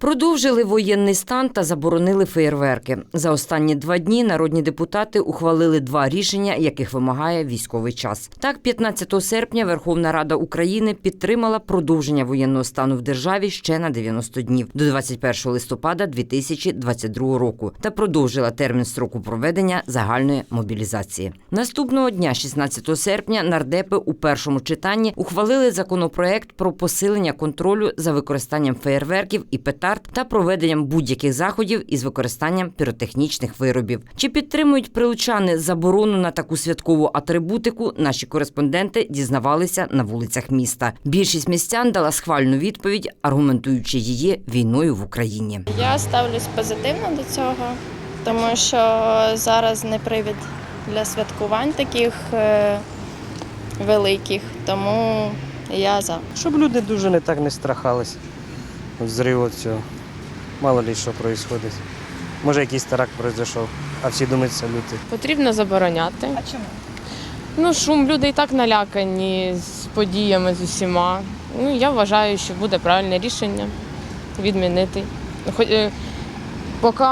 Продовжили воєнний стан та заборонили феєрверки. За останні два дні народні депутати ухвалили два рішення, яких вимагає військовий час. Так, 15 серпня Верховна Рада України підтримала продовження воєнного стану в державі ще на 90 днів до 21 листопада 2022 року та продовжила термін строку проведення загальної мобілізації. Наступного дня, 16 серпня, нардепи у першому читанні ухвалили законопроект про посилення контролю за використанням феєрверків і петард та проведенням будь-яких заходів із використанням піротехнічних виробів. Чи підтримують прилучани заборону на таку святкову атрибутику? Наші кореспонденти дізнавалися на вулицях міста. Більшість містян дала схвальну відповідь, аргументуючи її війною в Україні. Я ставлюсь позитивно до цього, тому що зараз не привід для святкувань таких е, великих, тому я за. Щоб люди дуже не так не страхались від зриву цього. Мало ли що відбувається. Може якийсь теракт пройшов, а всі думають, це лютий. Потрібно забороняти. А чому? Ну, шум, люди і так налякані з подіями з усіма. Ну, я вважаю, що буде правильне рішення відмінити. Хоч, е, поки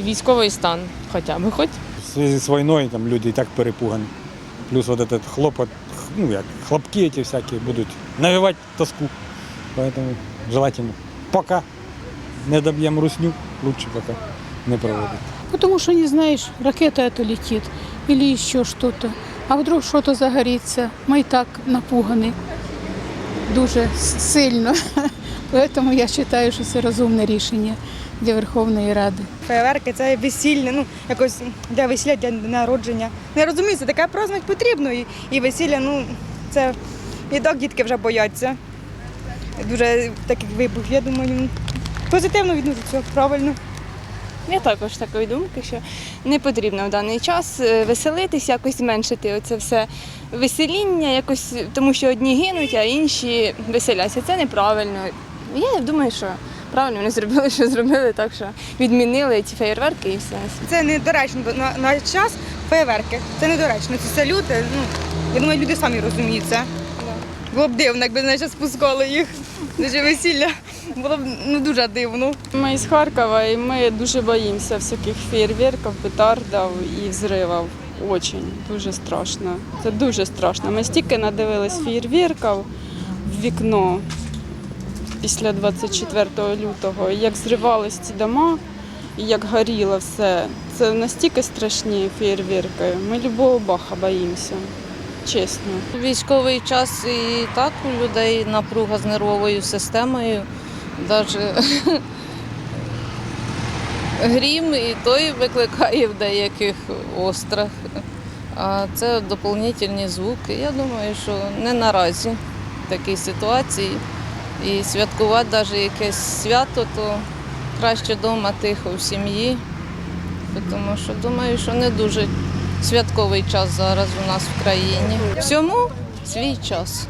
військовий стан хоча б хоч. В связи с войной там люди и так перепуганы. Плюс вот этот хлопот, х- ну як, хлопки эти всякие будут навевать тоску. Поэтому желательно пока не добьем русню, лучше пока не проводить. Потому что не знаешь, ракета это летит или еще что-то. А вдруг что-то загорится. Мы и так напуганы дуже с- сильно. Поэтому я считаю, що це розумне рішення для Верховної Ради. Фейерверки це весілля, ну якось для весілля, для народження. Не розумію, це таке праздник потрібно. І, і весілля, ну це і так дітки вже бояться. Дуже таких вибухів. Я думаю, позитивно відноситься, правильно. Я також такої думки, що не потрібно в даний час е, веселитись, якось зменшити оце все весеління, якось, тому що одні гинуть, а інші веселяться. Це неправильно. Я думаю, що правильно вони зробили, що зробили, так що відмінили ці феєрверки і все. Це недоречно на, на час фейерверки. Це недоречно. Це салюти. Ну, я думаю, люди самі розуміють це. Було б дивно, якби значить, спускали їх. Дуже весілля. Було б ну, дуже дивно. Ми з Харкова і ми дуже боїмося всяких фейерверків, петардів і взривів. Очень, дуже страшно. Це дуже страшно. Ми стільки надивились фейерверків в вікно після 24 лютого, як зривались ці дома, і як горіло все. Це настільки страшні фейерверки. Ми любого баха боїмося. Чесно. Військовий час і так у людей напруга з нервовою системою. Навіть грім і той викликає в деяких острах. А це доповнительні звуки. Я думаю, що не наразі в такій ситуації. І святкувати навіть якесь свято, то краще вдома тихо в сім'ї. Тому що думаю, що не дуже святковий час зараз у нас в країні. Всьому свій час.